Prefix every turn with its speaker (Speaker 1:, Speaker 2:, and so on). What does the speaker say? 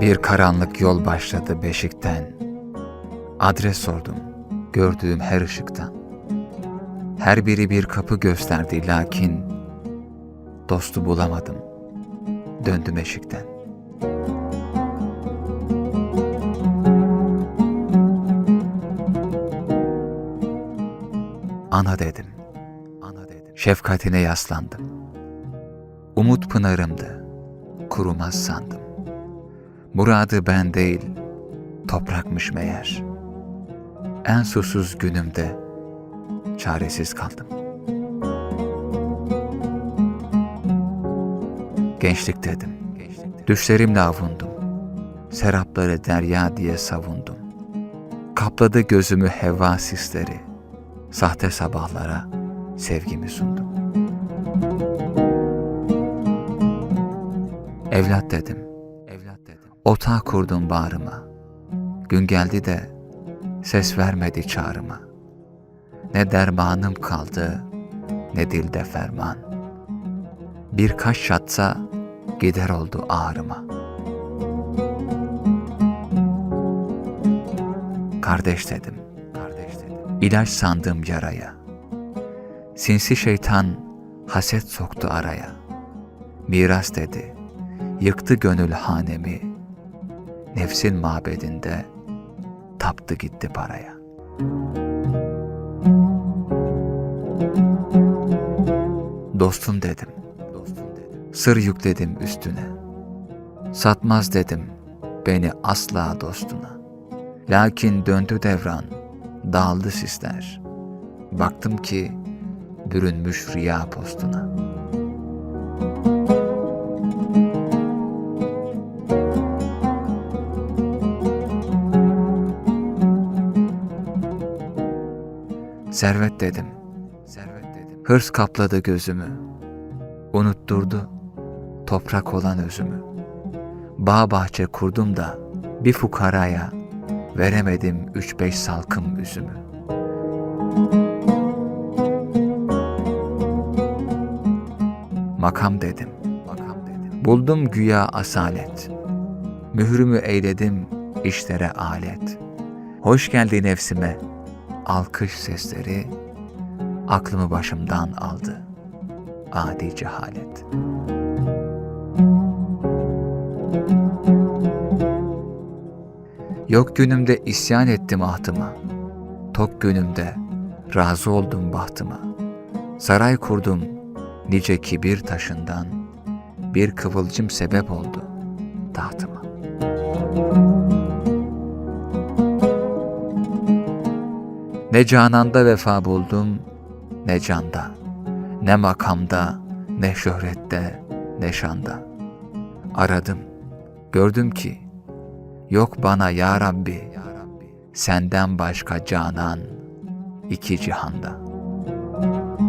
Speaker 1: Bir karanlık yol başladı beşikten. Adres sordum gördüğüm her ışıktan. Her biri bir kapı gösterdi lakin dostu bulamadım. Döndüm eşikten. Ana dedim. Ana dedim. Şefkatine yaslandım. Umut pınarımdı. Kurumaz sandım. Muradı ben değil, toprakmış meğer. En susuz günümde çaresiz kaldım. Gençlik dedim. Düşlerimle avundum. Serapları derya diye savundum. Kapladı gözümü heva sisleri. Sahte sabahlara sevgimi sundum. Evlat dedim. Otağı kurdum bağrıma. Gün geldi de ses vermedi çağrıma. Ne dermanım kaldı, ne dilde ferman. Birkaç şatsa gider oldu ağrıma. Kardeş dedim, kardeş dedim. İlaç sandım yaraya. Sinsi şeytan haset soktu araya. Miras dedi, yıktı gönül hanemi. Nefsin mabedinde taptı gitti paraya. Dostum dedim. Sır yükledim üstüne. Satmaz dedim beni asla dostuna. Lakin döndü devran, dağıldı sisler. Baktım ki bürünmüş riya postuna. Servet dedim. Servet dedim. Hırs kapladı gözümü. Unutturdu toprak olan özümü. Bağ bahçe kurdum da bir fukaraya veremedim üç beş salkım üzümü. Makam dedim. Makam dedim. Buldum güya asalet. Mührümü eyledim işlere alet. Hoş geldi nefsime alkış sesleri aklımı başımdan aldı. Adi cehalet. Yok günümde isyan ettim ahtıma. Tok günümde razı oldum bahtıma. Saray kurdum nice kibir taşından. Bir kıvılcım sebep oldu tahtıma. Ne cananda vefa buldum, ne canda, ne makamda, ne şöhrette, ne şanda. Aradım, gördüm ki, yok bana ya Rabbi, senden başka canan iki cihanda.''